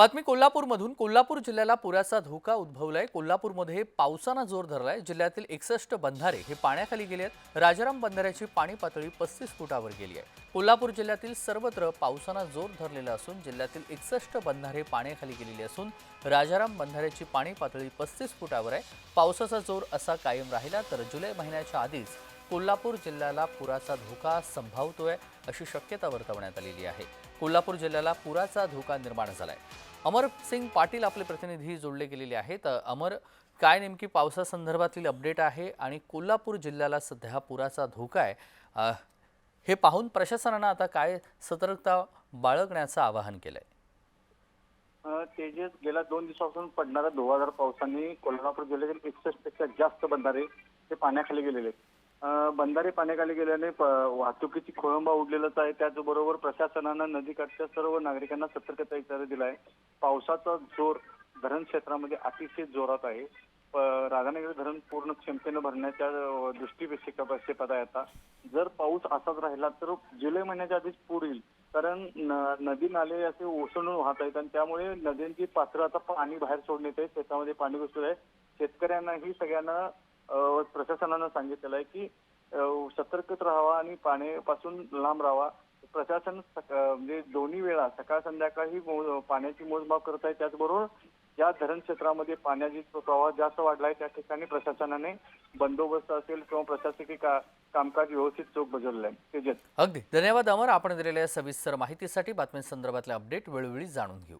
बातमी कोल्हापूरमधून. कोल्हापूर जिल्ह्याला पुराचा धोका उद्भवलाय. कोल्हापूरमध्ये पावसानं जोर धरलाय. जिल्ह्यातील एकसष्ट बंधारे हे पाण्याखाली गेले आहेत. राजाराम बंधाऱ्याची पाणी पातळी पस्तीस फुटावर गेली आहे. कोल्हापूर जिल्ह्यातील सर्वत्र पावसानं जोर धरलेला असून जिल्ह्यातील एकसष्ट बंधारे पाण्याखाली गेलेली असून राजाराम बंधाऱ्याची पाणी पातळी पस्तीस फुटावर आहे. पावसाचा जोर असा कायम राहिला तर जुलै महिन्याच्या आधीच कोल्हापूर जिल्ह्याला पुराचा धोका संभावतोय अशी शक्यता वर्तवण्यात आलेली आहे. कोल्हापूर जिल्ह्याला पुराचा धोका निर्माण झालाय. अमर सिंग पाटील आपले प्रतिनिधी जोडले गेलेले आहेत. अमर काय नेमकी पावसासंदर्भातील अपडेट आहे आणि कोल्हापूर जिल्ह्याला सध्या पुराचा धोका आहे? हे पाहून प्रशासनानं आता काय सतर्कता बाळगण्याचं आवाहन केलंय? अ, तेजस गेल्या दोन दिवसापासून पडणाऱ्या धुवाधार पावसाने कोल्हापूर जिल्ह्यातील एकसष्टपेक्षा जास्त बंधारे हे पाण्याखाली गेलेले आहेत. बंधारे पाण्याखाली गेल्याने प- वाहतुकीची खोळंबा उडलेलाच आहे. त्याचबरोबर प्रशासनानं नदीकाठच्या सर्व नागरिकांना सतर्कता इशारा दिला आहे पावसाचा जोर धरण क्षेत्रामध्ये अतिशय जोरात आहे. प- राधानगरी धरण पूर्ण क्षमतेनं भरण्याच्या अ, दृष्टीपेक्षेपात आहे आता. जर पाऊस असाच राहिला तर जुलै महिन्याच्या आधीच पूर येईल. कारण न- नदी नाले असे ओसंडून वाहत आहेत आणि त्यामुळे नद्यांची पात्र आता पाणी बाहेर सोडण्यात आहे शेतामध्ये पाणी घुसत आहे शेतकऱ्यांनाही सगळ्यांना प्रशासनानं सांगितलेलं आहे की सतर्कत राहावा आणि पाण्यापासून लांब राहावा. प्रशासन म्हणजे दोन्ही वेळा सकाळ संध्याकाळ ही पाण्याची मोजमाप करत आहे. त्याचबरोबर ज्या धरण क्षेत्रामध्ये पाण्याची प्रवाह जास्त वाढला आहे त्या ठिकाणी प्रशासनाने बंदोबस्त असेल किंवा प्रशासकीय का कामकाज व्यवस्थित चोख बजावलेलं आहे तेजस. अगदी. धन्यवाद अमर. आपण दिलेल्या सविस्तर माहितीसाठी बातम्यांसंदर्भातले अपडेट वेळोवेळी जाणून घेऊ.